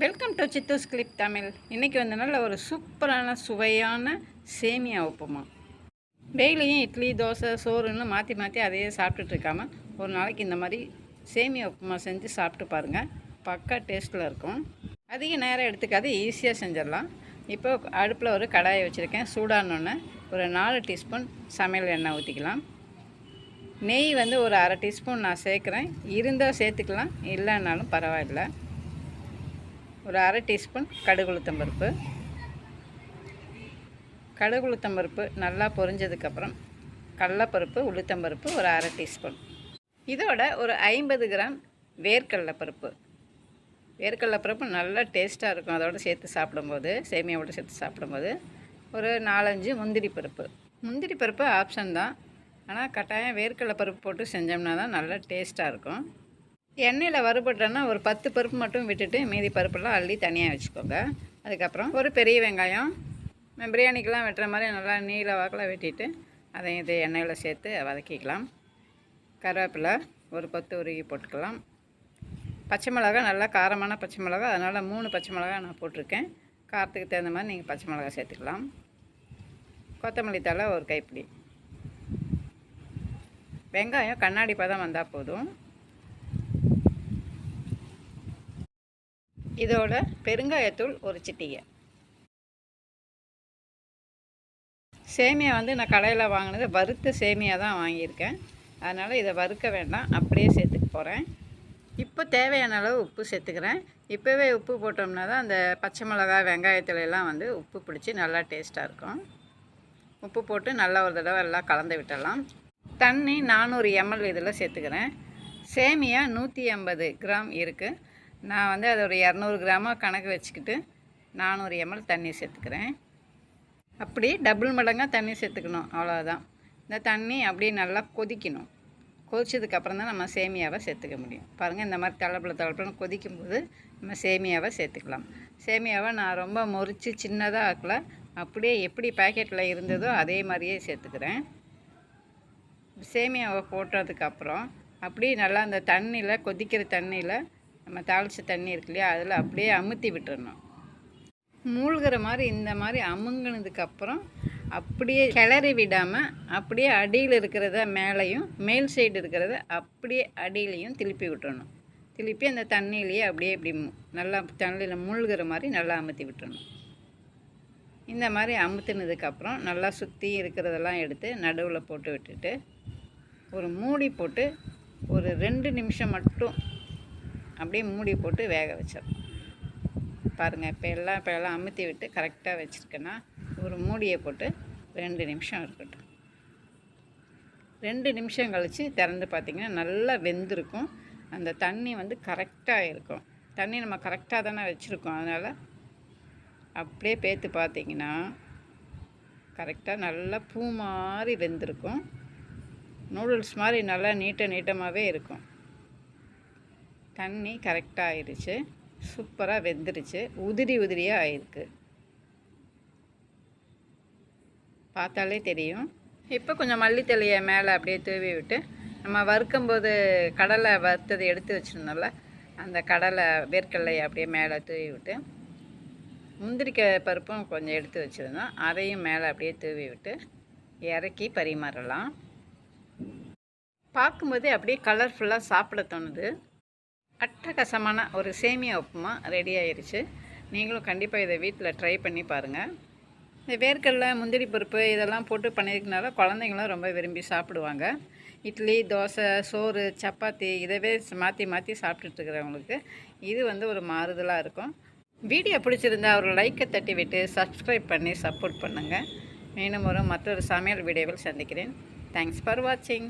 Welcome to Chithu's clip Tamil இன்றைக்கி வந்து நல்ல ஒரு சூப்பரான சுவையான சேமியா உப்புமா. டெய்லியும் இட்லி தோசை சோறுன்னு மாற்றி மாற்றி அதையே சாப்பிட்டுட்டு ஒரு நாளைக்கு இந்த மாதிரி சேமியா உப்புமா செஞ்சு சாப்பிட்டு பாருங்கள் பக்கா டேஸ்ட்டில் இருக்கும். அதிக நேரம் எடுத்துக்காது ஈஸியாக செஞ்சிடலாம். இப்போ அடுப்பில் ஒரு கடாயை வச்சுருக்கேன். சூடானோன்னே ஒரு நாலு டீஸ்பூன் சமையல் எண்ணெய் ஊற்றிக்கலாம் நெய் வந்து ஒரு அரை டீஸ்பூன் நான் சேர்க்குறேன். இருந்தால் சேர்த்துக்கலாம். இல்லைன்னாலும் பரவாயில்ல. ஒரு அரை டீஸ்பூன் கடுகுளுத்தம் பருப்பு. கடுகுளுத்தம் பருப்பு நல்லா பொரிஞ்சதுக்கப்புறம் கடலப்பருப்பு உளுத்தம்பருப்பு ஒரு அரை டீஸ்பூன். இதோட ஒரு ஐம்பது கிராம் வேர்க்கடலை பருப்பு. வேர்க்கடலை பருப்பு நல்லா டேஸ்ட்டாக இருக்கும் அதோடு சேர்த்து சாப்பிடும்போது சேமியாவோட சேர்த்து சாப்பிடும்போது. ஒரு நாலஞ்சு முந்திரி பருப்பு. முந்திரி பருப்பு ஆப்ஷன் தான். ஆனால் கட்டாயம் வேர்க்கடலை பருப்பு போட்டு செஞ்சோம்னா தான் நல்லா டேஸ்ட்டாக இருக்கும். எண்ணெயில் வறுபட்டோன்னா ஒரு பத்து பருப்பு மட்டும் விட்டுட்டு மீதி பருப்பெல்லாம் அள்ளி தனியாக வச்சுக்கோங்க. அதுக்கப்புறம் ஒரு பெரிய வெங்காயம் பிரியாணிக்கெலாம் வெட்டுற மாதிரி நல்லா நீல வாக்கில் வெட்டிட்டு அதை இது எண்ணெயில் சேர்த்து வதக்கிக்கலாம். கருவேப்பிலை ஒரு கொத்து உருகி போட்டுக்கலாம். பச்சை மிளகா நல்லா காரமான பச்சை மிளகா. அதனால் மூணு பச்சை மிளகா நான் போட்டிருக்கேன். காரத்துக்கு தகுந்த மாதிரி நீங்கள் பச்சை மிளகா சேர்த்துக்கலாம். கொத்தமல்லி தழை ஒரு கைப்பிடி. வெங்காயம் கண்ணாடி பதம் வந்தால் போதும். இதோட பெருங்காயத்தூள் ஒரு சிட்டிகை. சேமியா வந்து நான் கடையில் வாங்கினது வறுத்த சேமியா தான் வாங்கியிருக்கேன். அதனால் இதை வறுக்க வேண்டாம் அப்படியே சேர்த்துக்க போகிறேன் இப்போ தேவையான அளவு உப்பு சேர்த்துக்கிறேன். இப்போவே உப்பு போட்டோம்னா தான் அந்த பச்சை மிளகாய் வெங்காயத்துல எல்லாம் வந்து உப்பு பிடிச்சி நல்லா டேஸ்ட்டாக இருக்கும். உப்பு போட்டு நல்லா ஒரு தடவை எல்லாம் கலந்து விட்டலாம் தண்ணி நானூறு எம்எல் இதில் சேர்த்துக்கிறேன். சேமியா நூற்றி ஐம்பது கிராம் இருக்குது நான் வந்து அது ஒரு இரநூறு கிராமாக கணக்கு வச்சுக்கிட்டு நானூறு எம்எல் தண்ணி சேர்த்துக்கிறேன். அப்படி டபுள் மடங்காக தண்ணி சேர்த்துக்கணும் அவ்வளோதான் இந்த தண்ணி அப்படியே நல்லா கொதிக்கணும். கொதிச்சதுக்கப்புறம் தான் நம்ம சேமியாவை சேர்த்துக்க முடியும். பாருங்கள் இந்த மாதிரி தளப்பில் தளப்பில் கொதிக்கும்போது நம்ம சேமியாவை சேர்த்துக்கலாம். சேமியாவை நான் ரொம்ப முறித்து சின்னதாக ஆக்கல. அப்படியே எப்படி பேக்கெட்டில் இருந்ததோ அதே மாதிரியே சேர்த்துக்கிறேன். சேமியாவை போட்டதுக்கப்புறம் அப்படியே நல்லா அந்த தண்ணியில் கொதிக்கிற தண்ணியில் நம்ம தாளித்த தண்ணி இருக்கு இல்லையா அதில் அப்படியே அமுத்தி விட்டுறணும். மூழ்கிற மாதிரி இந்த மாதிரி அமுங்கினதுக்கப்புறம் அப்படியே கிளறி விடாமல் அப்படியே அடியில் இருக்கிறத மேலேயும் மேல் சைடு இருக்கிறத அப்படியே அடியிலையும் திருப்பி விட்டுறணும். திருப்பி அந்த தண்ணியிலேயே அப்படியே இப்படி நல்லா தண்ணியில் மூழ்கிற மாதிரி நல்லா அமுத்தி விட்டுறணும். இந்த மாதிரி அமுத்துனதுக்கப்புறம் நல்லா சுற்றி இருக்கிறதெல்லாம் எடுத்து நடுவில் போட்டு விட்டுட்டு ஒரு மூடி போட்டு ஒரு ரெண்டு நிமிஷம் மட்டும் அப்படியே மூடி போட்டு வேக வச்சிடணும். பாருங்கள் இப்போ எல்லாம் இப்போ எல்லாம் அமுத்தி விட்டு கரெக்டாக வச்சுருக்கேன்னா ஒரு மூடியை போட்டு ரெண்டு நிமிஷம் இருக்கட்டும். ரெண்டு நிமிஷம் கழித்து திறந்து பார்த்திங்கன்னா நல்லா வெந்திருக்கும். அந்த தண்ணி வந்து கரெக்டாக இருக்கும். தண்ணி நம்ம கரெக்டாக தானே வச்சுருக்கோம். அதனால் அப்படியே பேத்து பார்த்தீங்கன்னா கரெக்டாக நல்லா பூ மாதிரி வெந்திருக்கும். நூடுல்ஸ் மாதிரி நல்லா நீட்ட நீட்டமாகவே இருக்கும். தண்ணி கரெக்டாக ஆயிடுச்சு. சூப்பராக வெந்துருச்சு. உதிரி உதிரியாக ஆயிருக்கு. பார்த்தாலே தெரியும். இப்போ கொஞ்சம் மல்லித்தலையை மேலே அப்படியே தூவி விட்டு நம்ம வறுக்கும்போது கடலை வறுத்தது எடுத்து வச்சுருந்தோம்ல அந்த கடலை வேர்க்கடலையை அப்படியே மேலே தூவி விட்டு முந்திரிக்காய் பருப்பும் கொஞ்சம் எடுத்து வச்சுருந்தோம். அதையும் மேலே அப்படியே தூவி விட்டு இறக்கி பரிமாறலாம். பார்க்கும்போதே அப்படியே கலர்ஃபுல்லாக சாப்பிட தோணுது. அட்டகாசமான ஒரு சேமியா உப்புமா ரெடி ஆயிடுச்சு நீங்களும் கண்டிப்பாக இதை வீட்டில் ட்ரை பண்ணி பாருங்கள் இந்த வேர்க்கடலை முந்திரி பருப்பு இதெல்லாம் போட்டு பண்ணியிருக்கனால குழந்தைங்களும் ரொம்ப விரும்பி சாப்பிடுவாங்க. இட்லி தோசை சோறு சப்பாத்தி இதவே மாற்றி மாற்றி சாப்பிட்டுட்டு இருக்கிறவங்களுக்கு இது வந்து ஒரு மாறுதலாக இருக்கும். வீடியோ பிடிச்சிருந்தா ஒரு லைக்கை தட்டி விட்டு சப்ஸ்கிரைப் பண்ணி சப்போர்ட் பண்ணுங்கள் மீண்டும் ஒரு மற்றொரு சமையல் வீடியோவில் சந்திக்கிறேன். தேங்க்ஸ் ஃபார் வாட்சிங்